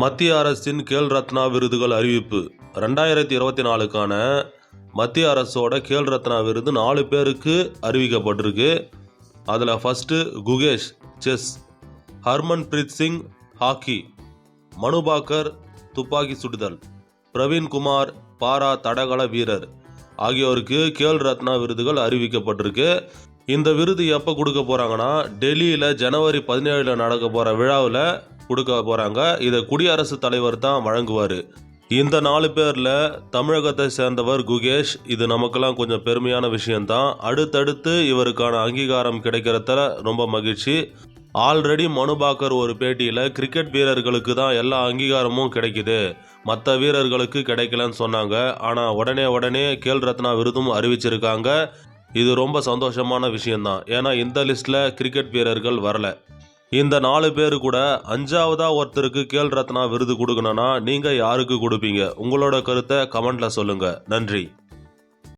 மத்திய அரசின் கேல் ரத்னா விருதுகள் அறிவிப்பு. ரெண்டாயிரத்தி இருபத்தி நாலுக்கான மத்திய அரசோட கேல் ரத்னா விருது நாலு பேருக்கு அறிவிக்கப்பட்டிருக்கு. அதில் first Gukesh chess Harman Preet Singh hockey Manu Bhaker துப்பாக்கி சுடுதல் பிரவீன்குமார் பாரா தடகள வீரர் ஆகியோருக்கு கேல் ரத்னா விருதுகள் அறிவிக்கப்பட்டிருக்கு. இந்த விருது எப்போ கொடுக்க போகிறாங்கன்னா டெல்லியில் ஜனவரி பதினேழில் நடக்க போகிற விழாவில் கொடுக்க போகிறாங்க இதை குடியரசுத் தலைவர் தான் வழங்குவார். இந்த நாலு பேரில் தமிழகத்தை சேர்ந்தவர் குகேஷ். இது நமக்கெல்லாம் கொஞ்சம் பெருமையான விஷயந்தான் அடுத்தடுத்து இவருக்கான அங்கீகாரம் கிடைக்கிறதுல ரொம்ப மகிழ்ச்சி. ஆல்ரெடி மனுபாக்கர் ஒரு பேட்டியில் கிரிக்கெட் வீரர்களுக்கு தான் எல்லா அங்கீகாரமும் கிடைக்குது. மற்ற வீரர்களுக்கு கிடைக்கலன்னு சொன்னாங்க. ஆனால் உடனே உடனே கேல் ரத்னா விருதும் அறிவிச்சிருக்காங்க. இது ரொம்ப சந்தோஷமான விஷயந்தான் ஏன்னா இந்த லிஸ்ட்டில் கிரிக்கெட் வீரர்கள் வரல. இந்த நாலு பேர் கூட அஞ்சாவதா ஒருத்தருக்கு கேல் ரத்னா விருது கொடுக்கணும்னா நீங்கள் யாருக்கு கொடுப்பீங்க? உங்களோட கருத்தை கமெண்ட்டில் சொல்லுங்கள் நன்றி.